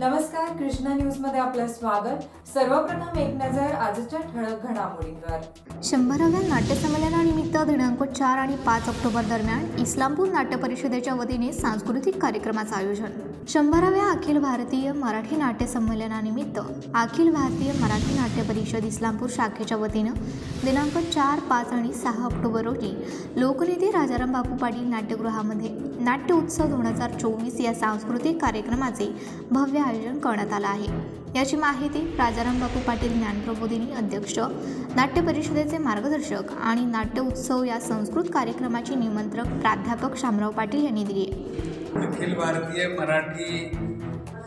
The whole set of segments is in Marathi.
नमस्कार कृष्णा न्यूजमध्ये आपलं स्वागत. सर्वप्रथम एक नजर आजच्या ठळक घडामोडींवर. शंभराव्या नाट्यसंमेलनानिमित्त दिनांक चार आणि पाच ऑक्टोबर दरम्यान इस्लामपूर नाट्य परिषदेच्या वतीने सांस्कृतिक कार्यक्रमाचं आयोजन. शंभराव्या अखिल भारतीय मराठी नाट्य संमेलनानिमित्त अखिल भारतीय मराठी नाट्य परिषद इस्लामपूर शाखेच्या वतीनं दिनांक चार पाच आणि सहा ऑक्टोबर रोजी लोकनेते राजाराम बापू पाटील नाट्यगृहामध्ये नाट्य उत्सव दोन हजार चोवीस या सांस्कृतिक कार्यक्रमाचे भव्य आयोजन करण्यात आलं आहे. याची माहिती राजाराम बापू पाटील ज्ञानप्रबोधिनी अध्यक्ष नाट्य परिषदेचे मार्गदर्शक आणि नाट्य उत्सव या संस्कृत कार्यक्रमाचे निमंत्रक प्राध्यापक शामराव पाटील यांनी दिली. अखिल भारतीय मराठी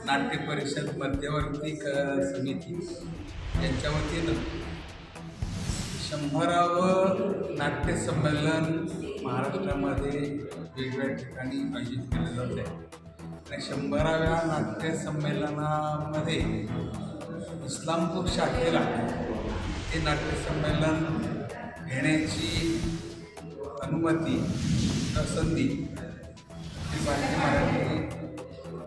नाट्य परिषद मध्यवर्ती समिती यांच्या वतीनं शंभरावं नाट्य संमेलन महाराष्ट्रामध्ये वेगवेगळ्या ठिकाणी आयोजित केले जाते आणि शंभराव्या नाट्य संमेलनामध्ये इस्लामपूर शाखेला हे नाट्य संमेलन घेण्याची अनुमती संधी अखिल भारतीय मराठी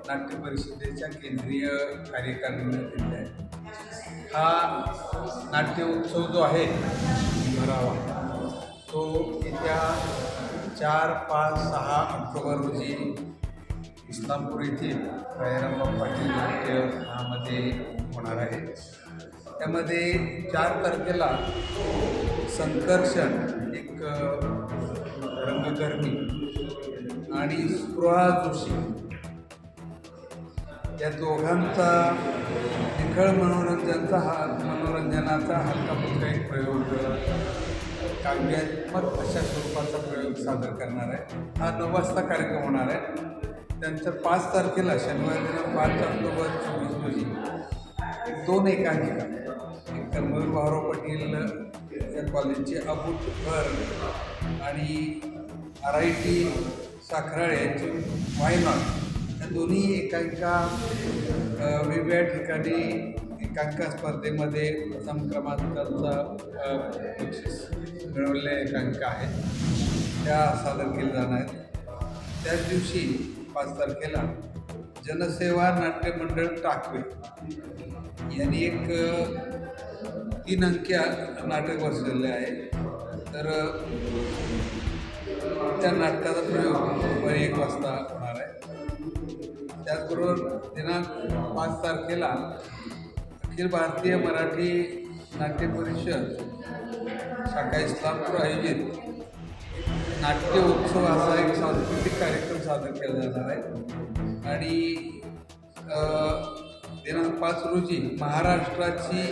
नाट्य परिषदेच्या केंद्रीय कार्यकारिणीने दिली आहे. हा नाट्य उत्सव जो आहे भरावा तो येत्या चार पाच सहा ऑक्टोबर रोजी इस्लामपूर येथील राजारामबाब पाटील नाट्यगृहामध्ये होणार आहे. त्यामध्ये चार तारखेला संकर्षण एक रंगकर्मी आणि स्पृहा जोशी. या दोघांचा निखळ मनोरंजनचा हा मनोरंजनाचा हलका फुलका एक प्रयोग काव्यात्मक अशा स्वरूपाचा प्रयोग सादर करणार आहे. हा नऊ वाजता कार्यक्रम होणार आहे. त्यानंतर पाच तारखेला शनिवार दिन पाच ऑक्टोबर चोवीस रोजी दोन एकांकिका. एक तर मयूर भाऊराव पाटील या कॉलेजचे अबूट भर आणि आर आय टी साखराळे यांचे वायनॉट या दोन्ही एकांका वेगवेगळ्या ठिकाणी एकांका स्पर्धेमध्ये प्रथम क्रमांकाचा बक्षीस मिळवलेल्या एकांका आहेत त्या सादर केल्या जाणार आहेत. त्याच दिवशी पाच तारखेला जनसेवा नाट्य मंडळ टाकवे यांनी एक तीन अंक्या नाटक बसलेले आहे. तर त्या नाटकाचा प्रयोग दुपारी एक वाजता होणार आहे. त्याचबरोबर दिनांक पाच तारखेला अखिल भारतीय मराठी नाट्य परिषद शाखा इस्लामपूर आयोजित नाट्य उत्सव असा एक सांस्कृतिक कार्यक्रम सादर केला जाणार आहे. आणि दिनांक पाच रोजी महाराष्ट्राची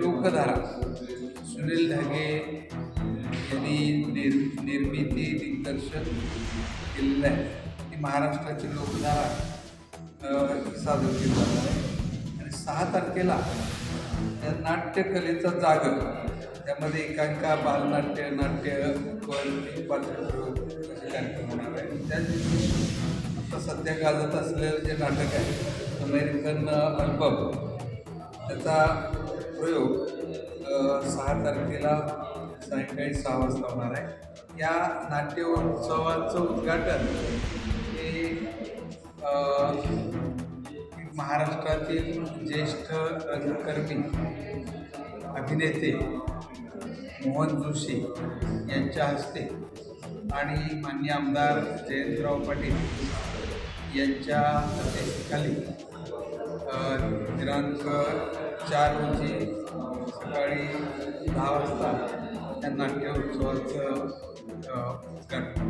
लोकधारा सुनील धागे यांनी निर् निर्मिती दिग्दर्शन केलेलं आहे. ती महाराष्ट्राची लोकधारा सादर केली जाणार आहे. आणि सहा तारखेला त्या नाट्यकलेचा जागर त्यामध्ये एकांका बालनाट्य नाट्य पात्रप्रयोग असे कार्यक्रम होणार आहे त्या दिवशी आता सध्या गाजत असलेलं जे नाटक आहे अमेरिकन अल्बम त्याचा प्रयोग सहा तारखेला सायंकाळी सहा वाजता होणार आहे. या नाट्य उत्सवाचं उद्घाटन हे महाराष्ट्रातील ज्येष्ठ रंगकर्मी अभिनेते मोहन जोशी यांच्या हस्ते आणि मान्य आमदार जयंतराव पाटील यांच्या अध्यक्षतेखाली दिनांक चार रोजी सकाळी दहा वाजता या नाट्य उत्सवाचं उद्घाटन.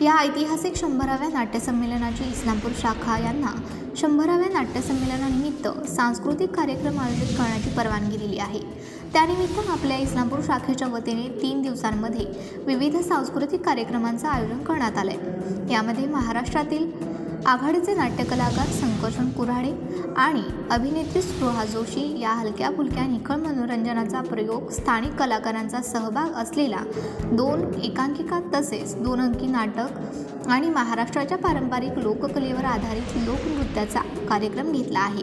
या ऐतिहासिक शंभराव्या नाट्यसंमेलनाची इस्लामपूर शाखा यांना शंभराव्या नाट्यसंमेलनानिमित्त सांस्कृतिक कार्यक्रम आयोजित करण्याची परवानगी दिली आहे. त्यानिमित्त आपल्या इस्लामपूर शाखेच्या वतीने तीन दिवसांमध्ये विविध सांस्कृतिक कार्यक्रमांचं आयोजन करण्यात आलं आहे यामध्ये महाराष्ट्रातील आघाडीचे नाट्यकलाकार संकर्षण कुऱ्हाडे आणि अभिनेत्री स्पृहा जोशी या हलक्या फुलक्या निखळ मनोरंजनाचा प्रयोग स्थानिक कलाकारांचा सहभाग असलेला दोन एकांकिका तसेच दोन अंकी नाटक आणि महाराष्ट्राच्या पारंपरिक लोककलेवर आधारित लोकनृत्याचा कार्यक्रम घेतला आहे.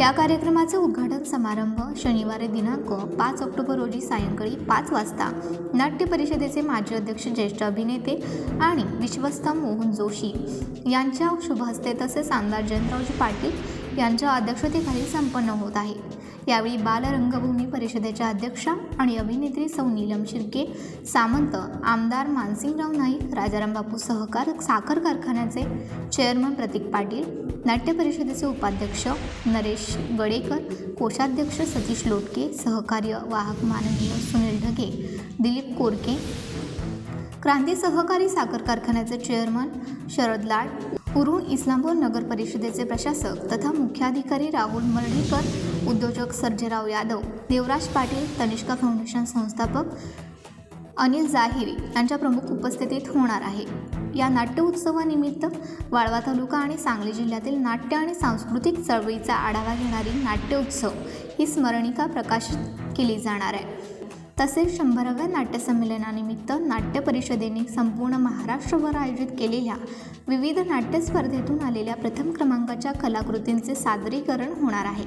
या कार्यक्रमाचा उद्घाटन समारंभ शनिवारी दिनांक पाच ऑक्टोबर रोजी सायंकाळी पाच वाजता नाट्य परिषदेचे माजी अध्यक्ष ज्येष्ठ अभिनेते आणि विश्वस्त मोहन जोशी यांच्या शुभहस्ते तसेच आमदार जयंतरावजी पाटील यांच्या अध्यक्षतेखाली संपन्न होत आहे. यावेळी बालरंगभूमी परिषदेच्या अध्यक्षा आणि अभिनेत्री सौ नीलम शिर्के सामंत आमदार मानसिंगराव नाईक राजाराम बापू सहकार साखर कारखान्याचे चेअरमन प्रतीक पाटील नाट्य परिषदेचे उपाध्यक्ष नरेश गडेकर कोषाध्यक्ष सतीश लोटके सहकार्य वाहक माननीय सुनील ढगे दिलीप कोरके क्रांती सहकारी साखर कारखान्याचे चेअरमन शरद लाड उरुण इस्लामपूर नगर परिषदेचे प्रशासक तथा मुख्याधिकारी राहुल मर्ढीकर उद्योजक सर्जेराव यादव देवराज पाटील तनिष्का फाउंडेशन संस्थापक अनिल जाहीर यांच्या प्रमुख उपस्थितीत होणार आहे. या नाट्य उत्सवानिमित्त वाळवा तालुका आणि सांगली जिल्ह्यातील नाट्य आणि सांस्कृतिक चळवळीचा आढावा घेणारी नाट्य उत्सव ही स्मरणिका प्रकाशित केली जाणार आहे. तसेच शंभराव्या नाट्यसंमेलनानिमित्त नाट्य परिषदेने संपूर्ण महाराष्ट्रभर आयोजित केलेल्या विविध नाट्य स्पर्धेतून आलेल्या प्रथम क्रमांकाच्या कलाकृतींचे सादरीकरण होणार आहे.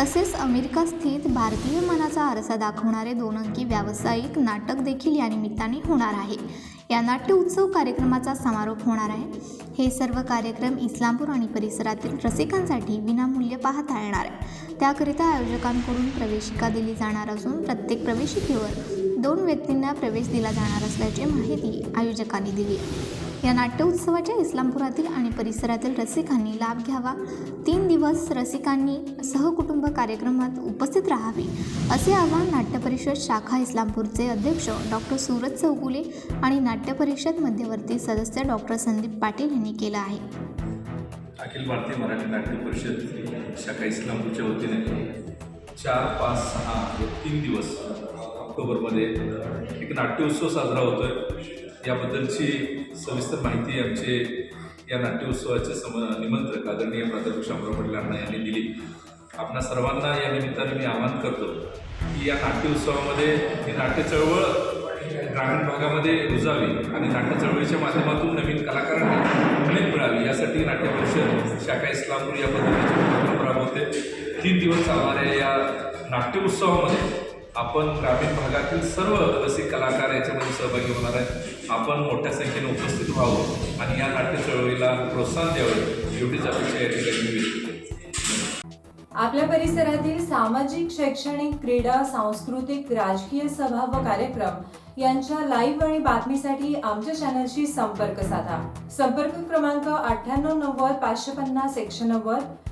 तसेच अमेरिका स्थित भारतीय मनाचा आरसा दाखवणारे दोन अंकी व्यावसायिक नाटक देखील या निमित्ताने होणार आहे. या नाट्य उत्सव कार्यक्रमाचा समारोप होणार आहे. हे सर्व कार्यक्रम इस्लामपूर आणि परिसरातील रसिकांसाठी विनामूल्य पाहता येणार आहे. त्याकरिता आयोजकांकडून प्रवेशिका दिली जाणार असून प्रत्येक प्रवेशिकेवर दोन व्यक्तींना प्रवेश दिला जाणार असल्याची माहिती आयोजकांनी दिली आहे. या नाट्य उत्सवाच्या इस्लामपुरातील आणि परिसरातील रसिकांनी लाभ घ्यावा. तीन दिवस रसिकांनी सहकुटुंब कार्यक्रमात उपस्थित राहावे असे आवाहन नाट्य परिषद शाखा इस्लामपूरचे अध्यक्ष डॉक्टर सूरज चौगुले आणि नाट्य परिषद मध्यवर्ती सदस्य डॉक्टर संदीप पाटील यांनी केलं आहे. अखिल भारतीय मराठी नाट्य परिषद शाखा इस्लामपूरच्या वतीने चार पाच सहा तीन दिवस ऑक्टोबरमध्ये एक नाट्योत्सव साजरा होतो आहे याबद्दलची सविस्तर माहिती आमचे या नाट्योत्सवाचे सम निमंत्रक आदरणीय प्राध्यापक शामराव पाटील अण्णा यांनी दिली. आपणा सर्वांना या निमित्ताने मी आवाहन करतो की या नाट्योत्सवामध्ये ही नाट्य चळवळ ग्रामीण भागामध्ये रुजावी आणि नाट्य चळवळीच्या माध्यमातून नवीन कलाकारांना उमेद मिळावी यासाठी नाट्य परिषद शाखा इस्लामपूर या पद्धतीचे उपक्रम राबवते. तीन दिवस चालणाऱ्या या नाट्य उत्सवामध्ये आपण ग्रामीण भागातील सर्व रसिक कलाकार याच्यामध्ये सहभागी होणार आहेत. आपण मोठ्या संख्येने उपस्थित व्हावं आणि या नाट्य चळवळीला प्रोत्साहन द्यावं एवढीच अपेक्षा या ठिकाणी आपल्या परिसरातील सामाजिक शैक्षणिक क्रीडा सांस्कृतिक राजकीय सभा व कार्यक्रम यांच्या लाईव्ह आणि बातमीसाठी आमच्या चॅनलशी संपर्क साधा. संपर्क क्रमांक अठ्ठ्याण्णव नव्वद पाचशे पन्नास एकशे नव्वद